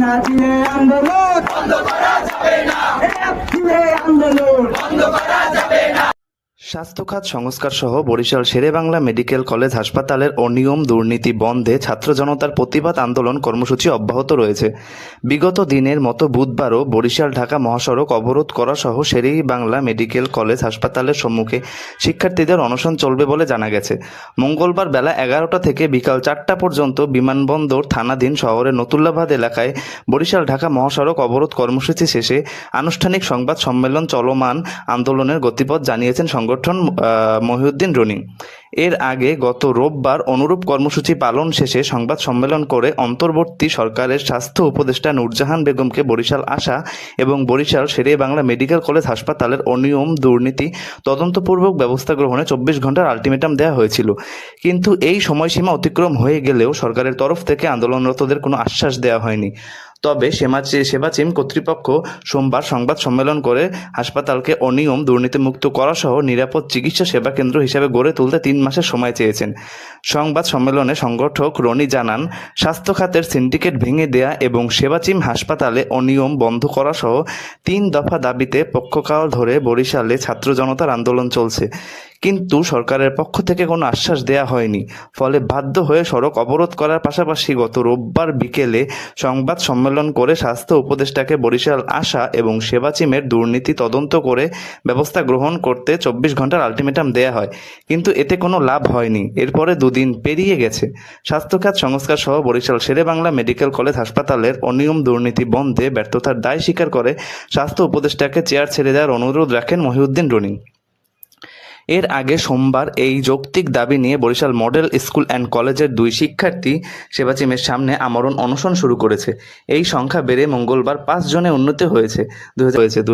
না দিলে আন্দোলন। দিলে আন্দোলন স্বাস্থ্য খাত সংস্কার সহ বরিশাল শেরেবাংলা মেডিকেল কলেজ হাসপাতালের অনিয়ম দুর্নীতি বন্ধে ছাত্র জনতার প্রতিবাদ আন্দোলন কর্মসূচি অব্যাহত রয়েছে। বিগত দিনের মতো বুধবারও বরিশাল ঢাকা মহাসড়ক অবরোধ করা সহ শেরেবাংলা মেডিকেল কলেজ হাসপাতালের সম্মুখে শিক্ষার্থীদের অনশন চলবে বলে জানা গেছে। মঙ্গলবার বেলা এগারোটা থেকে বিকাল চারটা পর্যন্ত বিমানবন্দর থানাধীন শহরের নতুল্লাবাদ এলাকায় বরিশাল ঢাকা মহাসড়ক অবরোধ কর্মসূচি শেষে আনুষ্ঠানিক সংবাদ সম্মেলন চলমান আন্দোলনের গতিপথ জানিয়েছেন সংগঠন আহ, মহিউদ্দিন রনি। এর আগে গত রোববার অনুরূপ কর্মসূচি পালন শেষে সংবাদ সম্মেলন করে অন্তর্বর্তী সরকারের স্বাস্থ্য উপদেষ্টা নূরজাহান বেগমকে বরিশাল আসা এবং বরিশাল শেরে বাংলা মেডিকেল কলেজ হাসপাতালের অনিয়ম দুর্নীতি তদন্তপূর্বক ব্যবস্থা গ্রহণে চব্বিশ ঘণ্টার আলটিমেটাম দেওয়া হয়েছিল। কিন্তু এই সময়সীমা অতিক্রম হয়ে গেলেও সরকারের তরফ থেকে আন্দোলনরতদের কোনো আশ্বাস দেওয়া হয়নি। তবে সেবাচিম কর্তৃপক্ষ সোমবার সংবাদ সম্মেলন করে হাসপাতালকে অনিয়ম, দুর্নীতিমুক্ত করা সহ নিরাপদ চিকিৎসা সেবা কেন্দ্র হিসেবে গড়ে তুলতে তিন মাসের সময় চেয়েছেন। সংবাদ সম্মেলনে সংগঠক রনি জানান, স্বাস্থ্য খাতের সিন্ডিকেট ভেঙে দেয়া এবং সেবাচিম হাসপাতালে অনিয়ম বন্ধ করা সহ তিন দফা দাবিতে পক্ষকাল ধরে বরিশালে ছাত্র জনতার আন্দোলন চলছে। কিন্তু সরকারের পক্ষ থেকে কোনো আশ্বাস দেয়া হয়নি। ফলে বাধ্য হয়ে সড়ক অবরোধ করার পাশাপাশি গত রোববার বিকেলে সংবাদ সম্মেলন করে স্বাস্থ্য উপদেষ্টাকে বরিশাল আসা এবং সেবা সেবাচিমের দুর্নীতি তদন্ত করে ব্যবস্থা গ্রহণ করতে চব্বিশ ঘণ্টার আলটিমেটাম দেয়া হয়। কিন্তু এতে কোনো লাভ হয়নি। এরপরে দুদিন পেরিয়ে গেছে। স্বাস্থ্যখাত সংস্কার সহ বরিশাল শেরেবাংলা মেডিকেল কলেজ হাসপাতালের অনিয়ম দুর্নীতি বন্ধে ব্যর্থতার দায় স্বীকার করে স্বাস্থ্য উপদেষ্টাকে চেয়ার ছেড়ে দেওয়ার অনুরোধ রাখেন মহিউদ্দিন রনি। এর আগে সোমবার এই যৌক্তিক দাবি নিয়ে বরিশাল মডেল স্কুল অ্যান্ড কলেজের দুই শিক্ষার্থী সেবাচিমের সামনে আমরণ অনশন শুরু করেছে। এই সংখ্যা বেড়ে মঙ্গলবার পাঁচ জনে উন্নতি হয়েছে। দু হয়েছে দু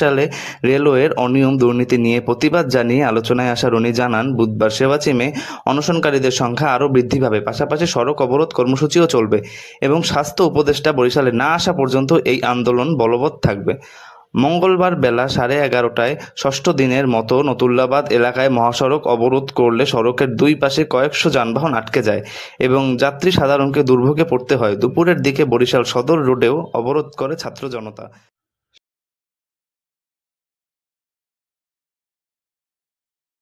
সালে রেলওয়ের অনিয়ম দুর্নীতি নিয়ে প্রতিবাদ জানিয়ে আলোচনায় আসা রনি জানান, বুধবার সেবাচিমে অনশনকারীদের সংখ্যা আরও বৃদ্ধি পাবে। পাশাপাশি সড়ক অবরোধ কর্মসূচিও চলবে এবং স্বাস্থ্য উপদেষ্টা বরিশালে না আসা পর্যন্ত এই আন্দোলন বলবৎ থাকবে। মঙ্গলবার বেলা সাড়ে এগারোটায় ষষ্ঠ দিনের মতো নতুল্লাবাদ এলাকায় মহাসড়ক অবরোধ করলে সড়কের দুই পাশে কয়েকশো যানবাহন আটকে যায় এবং যাত্রী সাধারণকে দুর্ভোগে পড়তে হয়। দুপুরের দিকে বরিশাল সদর রোডেও অবরোধ করে ছাত্র জনতা।